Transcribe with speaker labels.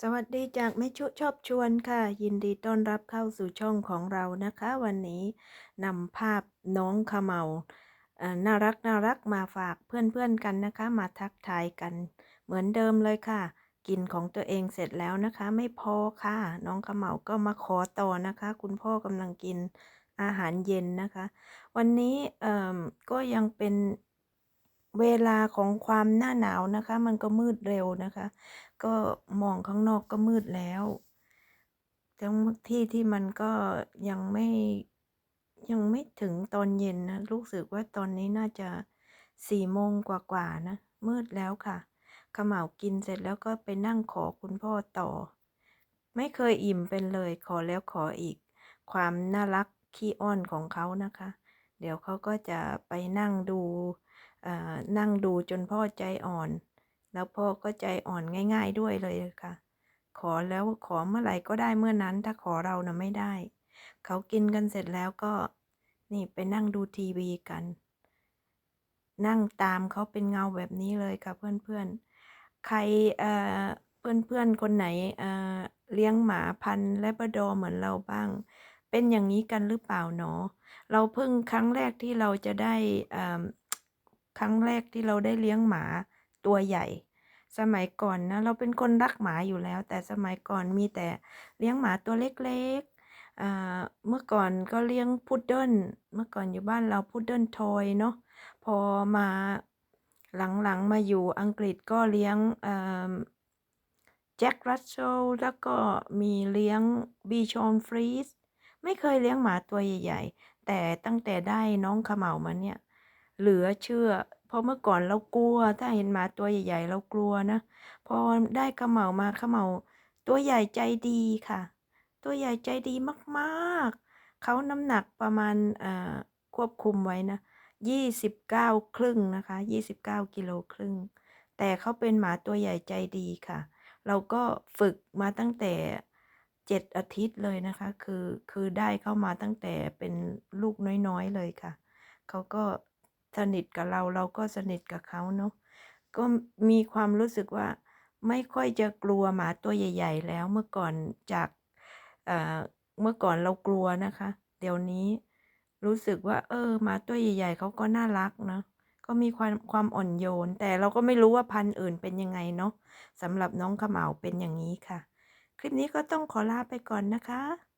Speaker 1: สวัสดีจากแม่ชุชอบชวนค่ะ ยินดีต้อนรับเข้าสู่ช่องของเรานะคะ วันนี้นำภาพน้องขมเหลาเอ่อน่ารักน่ารักมาฝากเพื่อนๆกันนะคะ มาทักทายกันเหมือนเดิมเลยค่ะ กินของตัวเองเสร็จแล้วนะคะ ไม่พอค่ะ น้องขมเหลาก็มาขอต่อนะคะ คุณพ่อกำลังกินอาหารเย็นนะคะ วันนี้เออก็ยังเป็น เวลาของความหน้าหนาวนะคะ มันก็มืดเร็วนะคะ ก็มองข้างนอกก็มืดแล้วทั้งที่ที่มันก็ยังไม่ยังไม่ถึงตอนเย็นนะรู้สึกว่าตอนนี้น่าจะสี่โมงกว่าๆนะ มืดแล้วค่ะขม่าวกินเสร็จแล้วก็ไปนั่งขอคุณพ่อต่อ ไม่เคยอิ่มเป็นเลยขอแล้วขออีก ความน่ารักขี้อ้อนของเขานะคะ เดี๋ยวเขาก็จะไปนั่งดูเอ่อนั่งดูจนพ่อใจอ่อน แล้วพ่อก็ใจอ่อนง่าย ๆด้วยเลยค่ะ ขอแล้วขอเมื่อไหร่ก็ได้เมื่อนั้น ถ้าขอเรานะไม่ได้ เขากินกันเสร็จแล้วก็นี่ไปนั่งดูทีวีกัน นั่งตามเขาเป็นเงาแบบนี้เลยค่ะเพื่อนๆ ใครเอ่อเพื่อนๆ คนไหนเอ่อเลี้ยงหมาพันธุ์และบราดอเหมือนเราบ้าง เป็นอย่างนี้กันหรือเปล่าเนาะเราเพิ่งครั้งแรกที่เราจะได้อ่าครั้งแรกที่เราได้เลี้ยงหมาตัวใหญ่ สมัยก่อนนะเราเป็นคนรักหมาอยู่แล้ว แต่สมัยก่อนมีแต่เลี้ยงหมาตัวเล็กๆอ่าเมื่อก่อนก็เลี้ยงพุดเดิ้ลเมื่อก่อนอยู่บ้านเราพุดเดิ้ลทอยเนาะพอมาหลังๆมาอยู่อังกฤษก็เลี้ยงแจ็ครัสเซลแล้วก็มีเลี้ยงบีชอนฟรีส ไม่เคยเลี้ยงหมาตัวใหญ่ ๆ แต่ตั้งแต่ได้น้องขม่ามาเนี่ย เหลือเชื่อ เพราะเมื่อก่อนเรากลัว ถ้าเห็นหมาตัวใหญ่ ๆ เรากลัวนะ พอได้ขม่ามาขม่าตัวใหญ่ใจดีค่ะ ตัวใหญ่ใจดีมากๆ เขาน้ำหนักประมาณควบคุมไว้นะ29ครึ่งนะคะ29กิโลครึ่ง แต่เขาเป็นหมาตัวใหญ่ใจดีค่ะ เราก็ฝึกมาตั้งแต่ 7อาทิตย์เลยนะคะ คือคือได้เข้ามาตั้งแต่เป็นลูกน้อยๆเลยค่ะ เขาก็สนิทกับเราเราก็สนิทกับเขาเนาะก็มีความรู้สึกว่าไม่ค่อยจะกลัวหมาตัวใหญ่ ๆ แล้วเมื่อก่อนจากเอ่อเมื่อก่อนเรากลัวนะคะ เดี๋ยวนี้รู้สึกว่า เออหมาตัวใหญ่ ๆเขาก็น่ารักเนาะก็มีความความอ่อนโยน แต่เราก็ไม่รู้ว่าพันธุ์อื่นเป็นยังไงเนาะสำหรับน้องขม่าเป็นอย่างนี้ค่ะ คลิปนี้ก็ต้องขอลาไปก่อนนะคะ